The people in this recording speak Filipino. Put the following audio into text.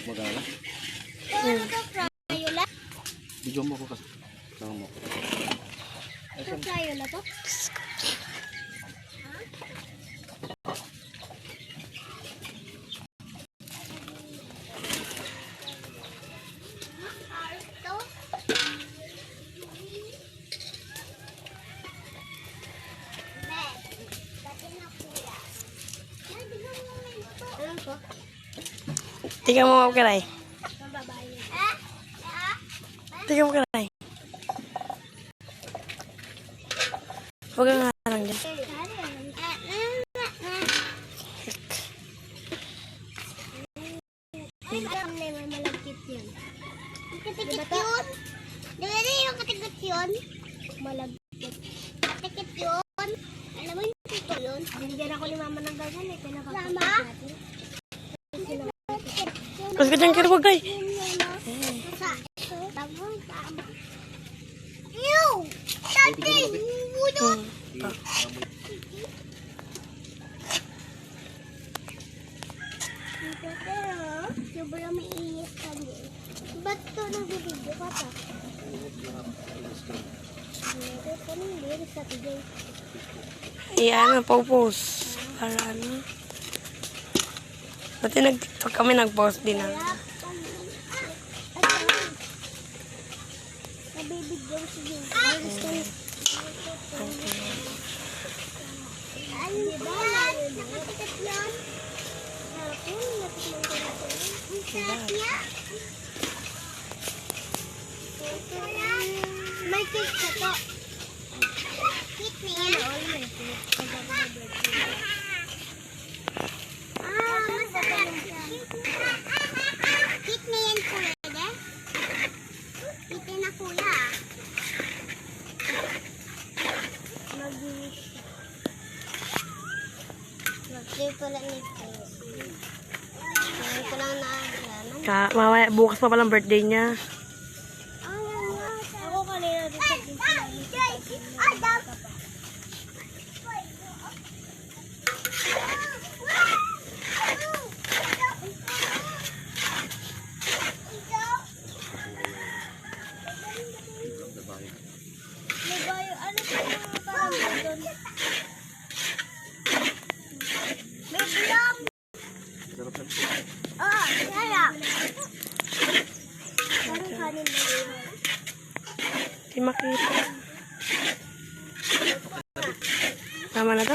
To, Crayola? Bigyan mo ko kasi. Saan mo? Ito, Crayola to? Ano to? Tingnan mo. Ah? Ah? Tingnan mo kanay. Huwag kang harang dyan. Katikit yun? Na yung katikit yun? Malagkit. Katikit yun? Alam mo yung tito yun? Binigyan ako ni mama ng ganyan eh. Pinapakita natin. Kay. Sa, tama, tama. Ew! Tati! Budot! Sobrang may inis kami. Ba't ito nagbibigyo ka pa? Iyan, pause. Para ano. Dati nag-tiktok kami, nag-post din ah. Ko. Ang niya. May cake ka po. Cake niya? Pala nito. Ngayon ko lang na, ano? Ka, mamaya, bukas pa palang birthday niya. Ako kanina dito sa Adam! Libayo, ano yung Parang kanin na yun. Di makita. Tama na to?